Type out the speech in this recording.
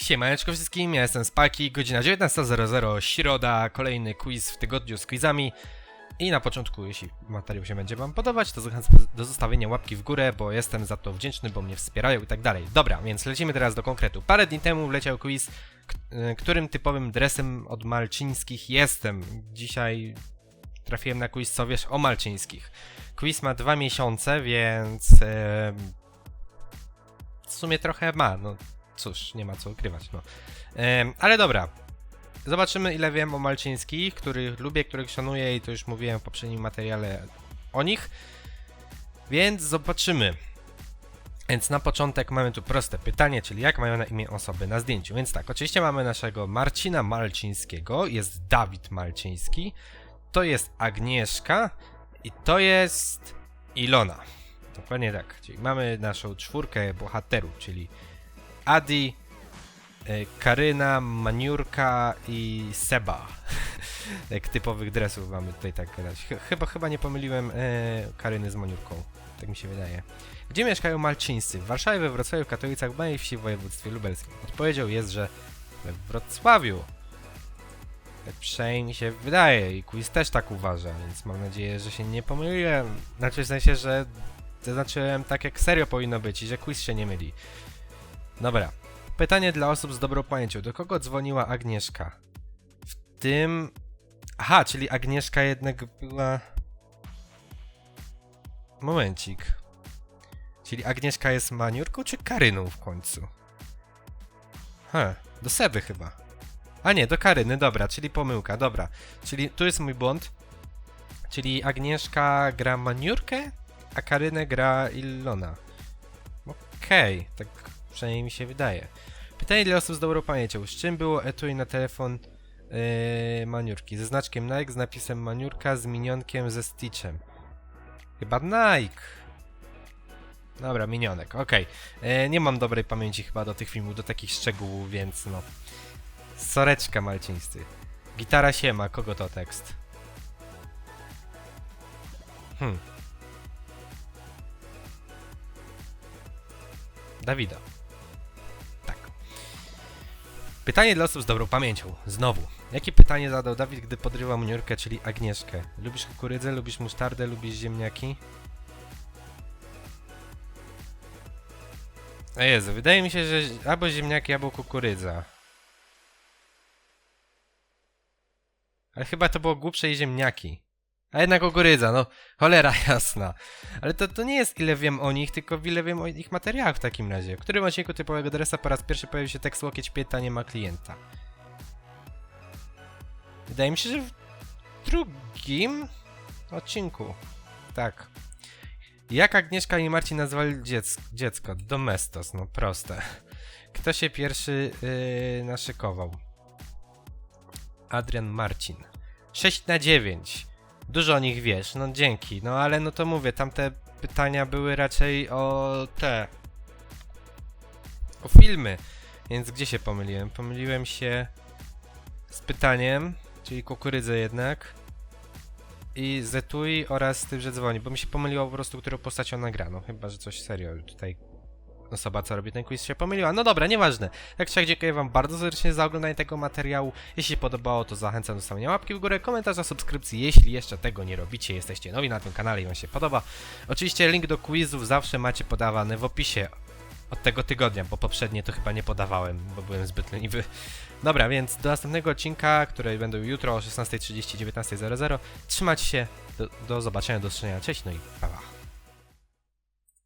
Siemaneczko wszystkim, ja jestem Spaki, godzina 19.00, środa, kolejny quiz w tygodniu z quizami. I na początku, jeśli materiał się będzie wam podobać, to zachęcam do zostawienia łapki w górę, bo jestem za to wdzięczny, bo mnie wspierają i tak dalej. Dobra, więc lecimy teraz do konkretu. Parę dni temu wleciał quiz, y, którym typowym dresem od Malczyńskich jestem. Dzisiaj trafiłem na quiz, co wiesz o Malczyńskich. Quiz ma dwa miesiące, więc... em, w sumie trochę ma, no cóż, nie ma co ukrywać, no. Em, ale dobra. Zobaczymy, ile wiem o Malczyńskich, których lubię, których szanuję i to już mówiłem w poprzednim materiale o nich. Więc zobaczymy. Więc na początek mamy tu proste pytanie, czyli jak mają na imię osoby na zdjęciu. Więc tak, oczywiście mamy naszego Marcina Malczyńskiego, jest Dawid Malczyński, to jest Agnieszka i to jest Ilona. Dokładnie tak. Czyli mamy naszą czwórkę bohaterów, czyli Adi, e, Karyna, Maniurka i Seba. Jak typowych dresów mamy tutaj tak grać. Ch- Chyba, chyba nie pomyliłem e, Karyny z Maniurką. Tak mi się wydaje. Gdzie mieszkają Malczyńscy? W Warszawie, we Wrocławiu, Katowicach, w mojej wsi w województwie lubelskim. Odpowiedzią jest, że we Wrocławiu. Tak przynajmniej mi się wydaje i quiz też tak uważa, więc mam nadzieję, że się nie pomyliłem. Znaczy w sensie, że zaznaczyłem tak jak serio powinno być i że quiz się nie myli. Dobra. Pytanie dla osób z dobrą pamięcią. Do kogo dzwoniła Agnieszka? W tym... Aha, czyli Agnieszka jednak była... Momencik. Czyli Agnieszka jest Maniurką czy Karyną w końcu? He, do Seby chyba. A nie, do Karyny, dobra, czyli pomyłka, dobra. Czyli tu jest mój błąd. Czyli Agnieszka gra Maniurkę, a Karynę gra Ilona. Okej, tak przynajmniej mi się wydaje. Pytanie dla osób z dobrą pamięcią. Z czym było etui na telefon yy, Maniurki? Ze znaczkiem Nike, z napisem Maniurka, z minionkiem, ze Stitchem. Chyba Nike. Dobra, minionek, okej. Yy, nie mam dobrej pamięci chyba do tych filmów, do takich szczegółów, więc no. Soreczka malcińscy. Gitara siema, kogo to tekst? Hmm. Dawida. Pytanie dla osób z dobrą pamięcią. Znowu. Jakie pytanie zadał Dawid, gdy podrywał Niurkę, czyli Agnieszkę? Lubisz kukurydzę, lubisz musztardę, lubisz ziemniaki? A Jezu, wydaje mi się, że albo ziemniaki, albo kukurydza. Ale chyba to było głupsze i ziemniaki. A jednak kukurydza, no cholera jasna. Ale to, to nie jest ile wiem o nich, tylko ile wiem o ich materiałach w takim razie. W którym odcinku typowego dresa po raz pierwszy pojawił się tekst łokieć pyta nie ma klienta? Wydaje mi się, że w drugim odcinku. Tak. Jak Agnieszka i Marcin nazwali dziecko? dziecko? Domestos, no proste. Kto się pierwszy yy, naszykował? Adrian Marcin. 6 na 9. Dużo o nich wiesz, no dzięki. No ale no to mówię, tamte pytania były raczej o te. O filmy. Więc gdzie się pomyliłem? Pomyliłem się z pytaniem, czyli kukurydzę jednak. I Zetui oraz tym, że dzwoni, bo mi się pomyliło po prostu, którą postacią nagrano. Chyba, że coś serio tutaj osoba, co robi ten quiz się pomyliła. No dobra, nieważne. Jak wszak dziękuję wam bardzo serdecznie za oglądanie tego materiału. Jeśli podobało, to zachęcam do stawienia łapki w górę, komentarza, subskrypcji, jeśli jeszcze tego nie robicie, jesteście nowi na tym kanale i wam się podoba. Oczywiście link do quizów zawsze macie podawany w opisie od tego tygodnia, bo poprzednie to chyba nie podawałem, bo byłem zbyt leniwy. Dobra, więc do następnego odcinka, które będą jutro o 16.30, 19.00. Trzymajcie się, do, do zobaczenia, do usłyszenia, cześć, no i pa, pa.